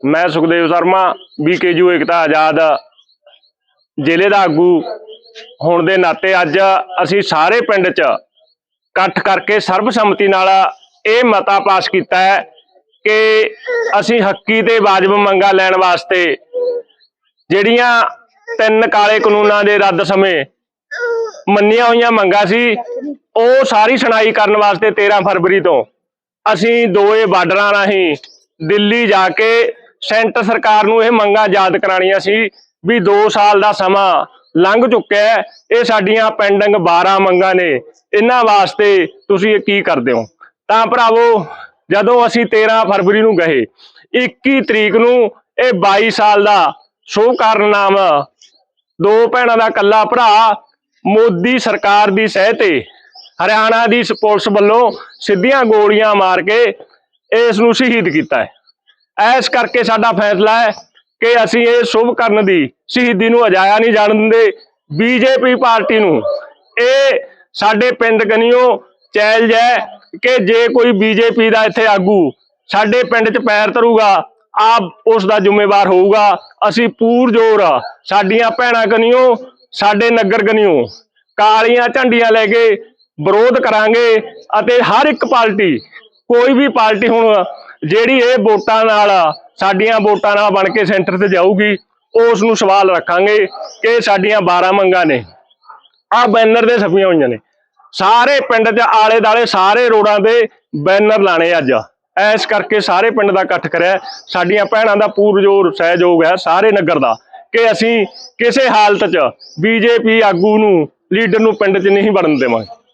ਮੈਂ ਸੁਖਦੇਵ ਸ਼ਰਮਾ ਬੀਕੇਯੂ ਏਕਤਾ ਆਜ਼ਾਦ। ਜ਼ਿਲ੍ਹੇ ਦਾ ਆਗੂ ਹੋਣ ਦੇ ਨਾਤੇ ਅੱਜ ਅਸੀਂ ਸਾਰੇ ਪਿੰਡ 'ਚ ਇਕੱਠ ਕਰਕੇ ਸਰਬਸੰਮਤੀ ਨਾਲ ਇਹ ਮਤਾ ਪਾਸ ਕੀਤਾ ਹੈ ਕਿ ਅਸੀਂ ਹੱਕੀ ਤੇ ਵਾਜਬ ਮੰਗਾਂ ਲੈਣ ਵਾਸਤੇ ਜਿਹੜੀਆਂ ਤਿੰਨ ਕਾਲੇ ਕਾਨੂੰਨਾਂ ਦੇ ਰੱਦ ਸਮੇਂ ਮੰਨੀਆਂ ਹੋਈਆਂ ਮੰਗਾਂ ਸੀ, ਉਹ ਸਾਰੀ ਸੁਣਾਈ ਕਰਨ ਵਾਸਤੇ 13 ਫਰਵਰੀ ਤੋਂ ਅਸੀਂ ਦੋਏ ਬਾਰਡਰਾਂ ਰਾਹੀਂ ਦਿੱਲੀ ਜਾ ਕੇ ਸੈਂਟਰ ਸਰਕਾਰ ਨੂੰ ਇਹ ਮੰਗਾਂ ਯਾਦ ਕਰਾਣੀਆਂ ਸੀ ਵੀ 2 ਸਾਲ ਦਾ ਸਮਾਂ ਲੰਘ ਚੁੱਕਿਆ ਇਹ ਸਾਡੀਆਂ ਪੈਂਡਿੰਗ 12 ਮੰਗਾਂ ਨੇ। ਇਹਨਾਂ ਵਾਸਤੇ ਤੁਸੀਂ ਕੀ ਕਰਦੇ ਹੋ? ਤਾਂ ਭਰਾਵੋ, ਜਦੋਂ ਅਸੀਂ 13 ਫਰਵਰੀ ਨੂੰ ਗਏ 21 ਤਰੀਕ ਨੂੰ ਇਹ 22 ਸਾਲ ਦਾ ਸ਼ੋਅ ਕਾਰਨਾਮ ਦੋ ਭੈਣਾਂ ਦਾ ਕੱਲਾ ਭਰਾ ਮੋਦੀ ਸਰਕਾਰ ਦੀ ਸਹਿ ਤੇ ਹਰਿਆਣਾ ਦੀ ਪੁਲਿਸ ਵੱਲੋਂ ਸਿੱਧੀਆਂ ਗੋਲੀਆਂ ਮਾਰ ਕੇ ਇਸ ਨੂੰ ਸ਼ਹੀਦ ਕੀਤਾ ਹੈ। ਐਸ ਕਰਕੇ ਸਾਡਾ ਫੈਸਲਾ ਹੈ ਕਿ ਅਸੀਂ ਇਹ ਸ਼ੁਭ ਕਰਨ ਦੀ ਸ਼ਹੀਦੀ ਨੂੰ ਅਜਾਇਆ ਨਹੀਂ ਜਾਣ ਦਿੰਦੇ। ਬੀਜੇਪੀ ਪਾਰਟੀ ਨੂੰ ਇਹ ਸਾਡੇ ਪਿੰਡ ਗਨੀਓ ਚੈਲਜ ਹੈ ਕਿ ਜੇ ਕੋਈ ਬੀਜੇਪੀ ਦਾ ਇੱਥੇ ਆਗੂ ਸਾਡੇ ਪਿੰਡ 'ਚ ਪੈਰ ਧਰੂਗਾ, ਆਪ ਉਸ ਦਾ ਜ਼ਿੰਮੇਵਾਰ ਹੋਊਗਾ। ਅਸੀਂ ਪੂਰ ਜ਼ੋਰ ਸਾਡੀਆਂ ਭੈਣਾਂ ਗਨੀਓ, ਸਾਡੇ ਨਗਰ ਗਨੀਓ, ਕਾਲੀਆਂ ਝੰਡੀਆਂ ਲੈ ਕੇ ਵਿਰੋਧ ਕਰਾਂਗੇ ਅਤੇ ਹਰ ਇੱਕ ਪਾਰਟੀ, ਕੋਈ ਵੀ ਪਾਰਟੀ ਹੁਣ ਜਿਹੜੀ ਇਹ ਵੋਟਾਂ ਨਾਲ, ਸਾਡੀਆਂ ਵੋਟਾਂ ਨਾਲ ਬਣ ਕੇ ਸੈਂਟਰ ਤੇ ਜਾਊਗੀ, ਉਸ ਨੂੰ ਸਵਾਲ ਰੱਖਾਂਗੇ ਕਿ ਸਾਡੀਆਂ 12 ਮੰਗਾਂ ਨੇ। ਆ ਬੈਨਰ ਦੇ ਛਪੀਆਂ ਹੋਈਆਂ ਨੇ। ਸਾਰੇ ਪਿੰਡ 'ਚ ਆਲੇ ਦਾਲੇ ਸਾਰੇ ਰੋਡਾਂ ਦੇ ਬੈਨਰ ਲਾਣੇ ਅੱਜ। ਐਸ ਕਰਕੇ ਸਾਰੇ ਪਿੰਡ ਦਾ ਇਕੱਠ ਕਰਿਆ। ਸਾਡੀਆਂ ਭੈਣਾਂ ਦਾ ਪੂਰਜੋਰ ਸਹਿਯੋਗ ਹੈ ਸਾਰੇ ਨਗਰ ਦਾ ਕਿ ਅਸੀਂ ਕਿਸੇ ਹਾਲਤ 'ਚ ਬੀਜੇਪੀ ਆਗੂ ਨੂੰ, ਲੀਡਰ ਨੂੰ ਪਿੰਡ 'ਚ ਨਹੀਂ ਵੜਨ ਦੇਵਾਂਗੇ।